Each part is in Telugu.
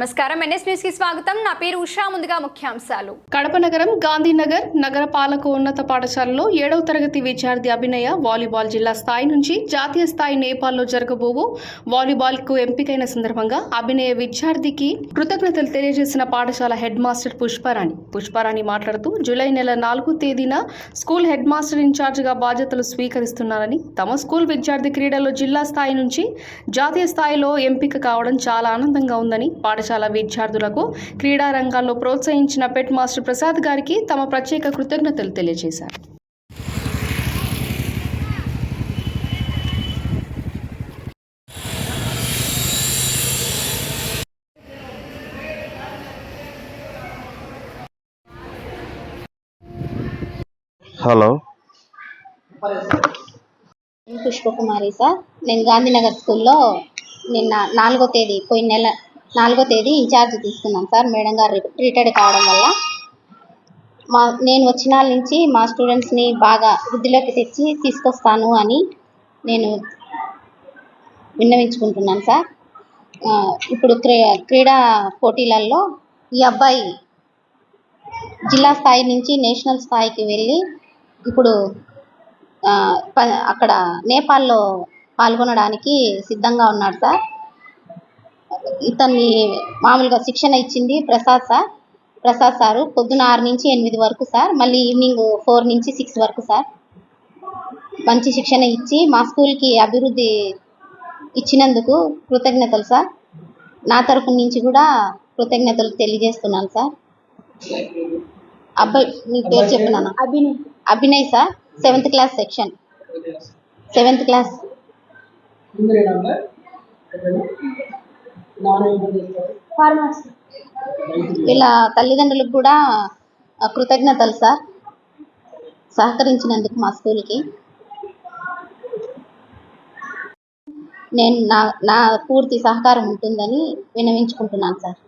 నమస్కారం. ఎన్ఎస్ న్యూస్కి స్వాగతం. నా పేరు ఉషా. ముందుగా ముఖ్యాంశాలు. కడప నగరం గాంధీనగర్ నగర పాలక ఉన్నత పాఠశాలలో ఏడవ తరగతి విద్యార్థి అభినయ వాలీబాల్ జిల్లా స్థాయి నుంచి జాతీయ స్థాయి నేపాల్లో జరగబోవు వాలీబాల్కు ఎంపికైన సందర్భంగా అభినయ విద్యార్థికి కృతజ్ఞతలు తెలియజేసిన పాఠశాల హెడ్ మాస్టర్ పుష్పారాణి. పుష్పారాణి మాట్లాడుతూ జూలై నెల నాలుగో తేదీన స్కూల్ హెడ్ మాస్టర్ ఇన్ఛార్జిగా బాధ్యతలు స్వీకరిస్తున్నారని తమ స్కూల్ విద్యార్థి క్రీడలో జిల్లా స్థాయి నుంచి జాతీయ స్థాయిలో ఎంపిక కావడం చాలా ఆనందంగా ఉందని పాఠశాల విద్యార్థులకు క్రీడా రంగాల్లో ప్రోత్సహించిన పెట్ మాస్టర్ ప్రసాద్ గారికి తమ ప్రత్యేక కృతజ్ఞతలు తెలియజేశారు. హలో. నేను పుష్పకుమారి సార్. నేను గాంధీనగర్ స్కూల్లో నిన్న నాలుగో తేదీ పోయిన నెల నాలుగో తేదీ ఇన్ఛార్జ్ తీసుకున్నాను సార్. మేడం గారు రిటైర్డ్ కావడం వల్ల మా నేను వచ్చిన నాళ్ళ నుంచి మా స్టూడెంట్స్ని బాగా వృద్ధిలోకి తెచ్చి తీసుకొస్తాను అని నేను విన్నవించుకుంటున్నాను సార్. ఇప్పుడు క్రీ క్రీడా పోటీలలో ఈ అబ్బాయి జిల్లా స్థాయి నుంచి నేషనల్ స్థాయికి వెళ్ళి ఇప్పుడు ప- అక్కడ నేపాల్లో పాల్గొనడానికి సిద్ధంగా ఉన్నాడు సార్. ఇతన్ని మామూలుగా శిక్షణ ఇచ్చింది ప్రసాద్ సార్. ప్రసాద్ సారు పొద్దున ఆరు నుంచి ఎనిమిది వరకు సార్. మళ్ళీ ఈవినింగ్ ఫోర్ నుంచి సిక్స్ వరకు సార్. మంచి శిక్షణ ఇచ్చి మా స్కూల్కి అభివృద్ధి ఇచ్చినందుకు కృతజ్ఞతలు సార్. నా తరఫు నుంచి కూడా కృతజ్ఞతలు తెలియజేస్తున్నాను సార్. అబ్బాయి మీ పేరు చెప్పినాను Abhinay. Abhinay sir seventh class section. Seventh class. Farmers వీళ్ళ తల్లిదండ్రులకు కూడా కృతజ్ఞతలు సార్ సహకరించినందుకు మా స్కూల్కి. నేను నా నా పూర్తి సహకారం ఉంటుందని వినవించుకుంటున్నాను సార్.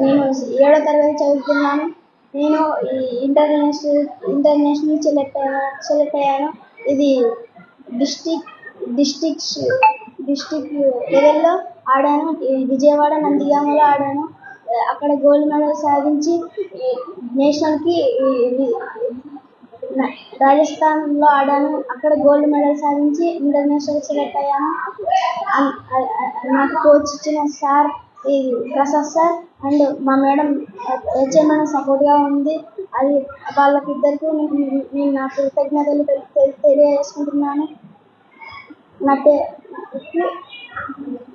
నేను ఏడో తరగతి చదువుతున్నాను. నేను ఈ ఇంటర్నేషనల్ ఇంటర్నేషనల్ సెలెక్ట్ సెలెక్ట్ అయ్యాను. ఇది డిస్టిక్ డిస్టిక్ డిస్టిక్ లెవెల్లో ఆడాను. ఈ విజయవాడ నందిగామలో ఆడాను. అక్కడ గోల్డ్ మెడల్ సాధించి నేషనల్కి రాజస్థాన్లో ఆడాను. అక్కడ గోల్డ్ మెడల్ సాధించి ఇంటర్నేషనల్ సెలెక్ట్ అయ్యాను. నాకు కోచ్ ఇచ్చిన సార్ ఈ ప్రసాద్ సార్ అండ్ మా మేడం హెచ్ఎం మేడం సపోర్ట్గా ఉంది. అది వాళ్ళకిద్దరికి నేను నేను నా కృతజ్ఞతలు తెలి- తెలియజేసుకుంటున్నాను. నా Thank you.